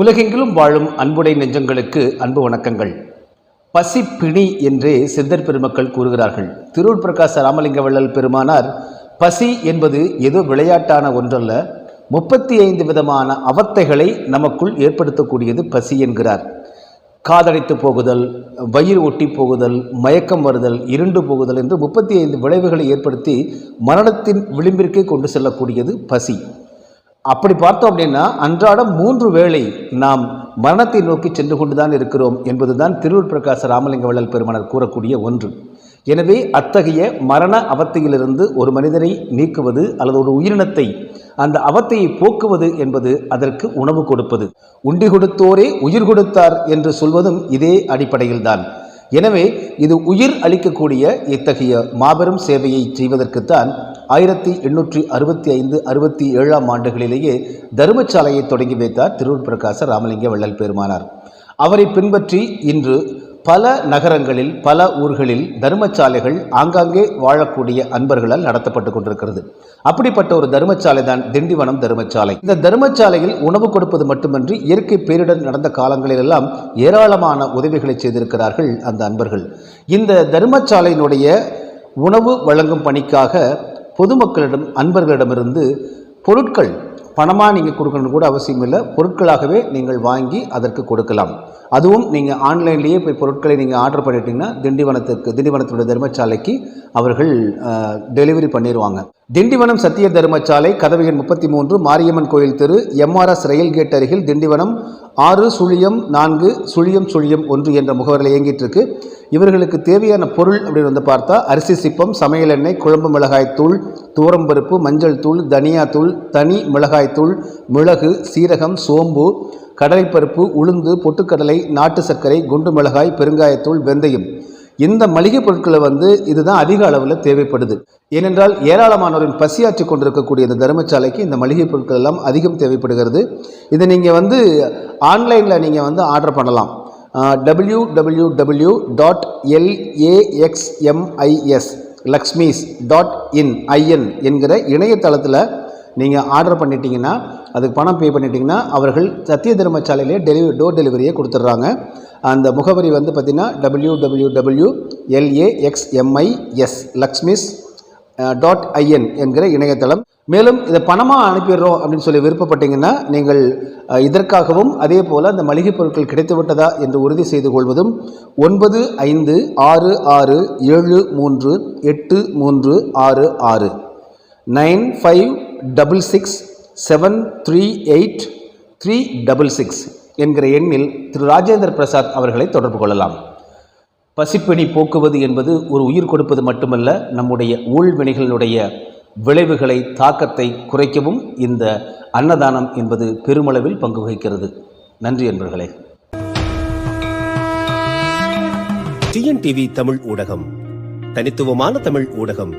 உலகெங்கிலும் வாழும் அன்புடை நெஞ்சங்களுக்கு அன்பு வணக்கங்கள். பசி பிணி என்றே சித்தர் பெருமக்கள் கூறுகிறார்கள். திருவுள் பிரகாச ராமலிங்க வள்ளல் பெருமானார் பசி என்பது ஏதோ விளையாட்டான ஒன்றல்ல முப்பத்தி ஐந்து விதமான அவத்தைகளை நமக்குள் ஏற்படுத்தக்கூடியது பசி என்கிறார். காதடைத்து போகுதல் வயிறு ஒட்டி போகுதல் மயக்கம் வருதல் இருண்டு போகுதல் என்று முப்பத்தி ஐந்து விளைவுகளை ஏற்படுத்தி மரணத்தின் விளிம்பிற்கே கொண்டு செல்லக்கூடியது பசி. அப்படி பார்த்தோம் அப்படின்னா அன்றாடம் மூன்று வேளை நாம் மரணத்தை நோக்கி சென்று கொண்டுதான் இருக்கிறோம் என்பதுதான் திருவூர் பிரகாச ராமலிங்க வள்ளல் பெருமானர் கூறக்கூடிய ஒன்று. எனவே அத்தகைய மரண அவத்தையிலிருந்து ஒரு மனிதனை நீக்குவது அல்லது ஒரு உயிரினத்தை அந்த அவத்தையை போக்குவது என்பது அதற்கு உணவு கொடுப்பது. உண்டி கொடுத்தோரே உயிர் கொடுத்தார் என்று சொல்வதும் இதே அடிப்படையில்தான். எனவே இது உயிர் அளிக்கக்கூடிய இத்தகைய மாபெரும் சேவையை செய்வதற்குத்தான் ஆயிரத்தி எண்ணூற்றி அறுபத்தி ஐந்து அறுபத்தி ஏழாம் ஆண்டுகளிலேயே தருமசாலையை தொடங்கி வைத்தார் திருவூர் பிரகாச ராமலிங்க வள்ளல் பெருமானார். அவரை பின்பற்றி இன்று பல நகரங்களில் பல ஊர்களில் தர்மசாலைகள் ஆங்காங்கே வாழக்கூடிய அன்பர்களால் நடத்தப்பட்டு கொண்டிருக்கிறது. அப்படிப்பட்ட ஒரு தர்மசாலை தான் திண்டிவனம் தர்மசாலை. இந்த தர்மசாலையில் உணவு கொடுப்பது மட்டுமன்றி இயற்கை பேரிடர் நடந்த காலங்களிலெல்லாம் ஏராளமான உதவிகளை செய்திருக்கிறார்கள் அந்த அன்பர்கள். இந்த தர்மசாலையினுடைய உணவு வழங்கும் பணிக்காக பொதுமக்களிடம் அன்பர்களிடமிருந்து பொருட்கள் பணமாக நீங்கள் கொடுக்கணும் கூட அவசியம் இல்லை. பொருட்களாகவே நீங்கள் வாங்கி அதற்கு கொடுக்கலாம். அதுவும் நீங்கள் ஆன்லைன்லேயே போய் பொருட்களை நீங்கள் ஆர்டர் பண்ணிட்டீங்கன்னா திண்டிவனத்துக்கு திண்டிவனத்துடைய தர்மசாலைக்கு அவர்கள் டெலிவரி பண்ணிடுவாங்க திண்டிவனம் சத்திய தர்மசாலை கதவு எண் முப்பத்தி மூன்று மாரியம்மன் கோயில் தெரு எம்ஆர்எஸ் ரயில் கேட் அருகில் திண்டிவனம் ஆறு சுழியம் நான்கு சுழியம் சுழியம் ஒன்று என்ற முகவரில் இயங்கிட்டுருக்கு. இவர்களுக்கு தேவையான பொருள் அப்படின்னு வந்து பார்த்தா அரிசி சிப்பம் சமையல் எண்ணெய் குழம்பு மிளகாய் தூள் தூரம்பருப்பு மஞ்சள் தூள் தனியா தூள் தனி மிளகாய் தூள் மிளகு சீரகம் சோம்பு கடலைப்பருப்பு உளுந்து பொட்டுக்கடலை நாட்டு சர்க்கரை குண்டு மிளகாய் பெருங்காயத்தூள் வெந்தயம். இந்த மளிகை பொருட்களை வந்து இதுதான் அதிக அளவில் தேவைப்படுது. ஏனென்றால் ஏராளமானோரின் பசியாற்றி கொண்டிருக்கக்கூடிய இந்த தர்மசாலைக்கு இந்த மளிகை பொருட்கள் எல்லாம் அதிகம் தேவைப்படுகிறது. இதை நீங்கள் வந்து ஆன்லைனில் நீங்கள் வந்து ஆர்டர் பண்ணலாம். W W W dot L A X M I S Laxmis dot in I N என்கிற இணையதளத்தில் நீங்கள் ஆர்டர் பண்ணிட்டீங்கன்னா அதுக்கு பணம் பே பண்ணிட்டீங்கன்னா அவர்கள் சத்திய தர்மசாலையிலே டெலிவரி டோர் டெலிவரியே கொடுத்துட்றாங்க. அந்த முகவரி வந்து பார்த்திங்கன்னா W W W L A X M I S Laxmis dot I N என்கிற இணையதளம். மேலும் இதை பணமாக அனுப்பிடுறோம் அப்படின்னு சொல்லி விருப்பப்பட்டீங்கன்னா நீங்கள் இதற்காகவும் அதே போல் அந்த மளிகைப் பொருட்கள் கிடைத்துவிட்டதா என்று உறுதி செய்து கொள்வதும் ஒன்பது ஐந்து ஆறு ஆறு ஏழு மூன்று எட்டு மூன்று ஆறு ஆறு. Nine five double six seven three eight three double six என்கிற எண்ணில் திரு. ராஜேந்திர பிரசாத் அவர்களை தொடர்பு கொள்ளலாம். பசிப்பிணி போக்குவது என்பது ஒரு உயிர் கொடுப்பது மட்டுமல்ல நம்முடைய ஊழ்வினைகளினுடைய விளைவுகளை தாக்கத்தை குறைக்கவும் இந்த அன்னதானம் என்பது பெருமளவில் பங்கு வகிக்கிறது. நன்றி என்பர்களே டிஎன்டிவி தமிழ் ஊடகம் தனித்துவமான தமிழ் ஊடகம்.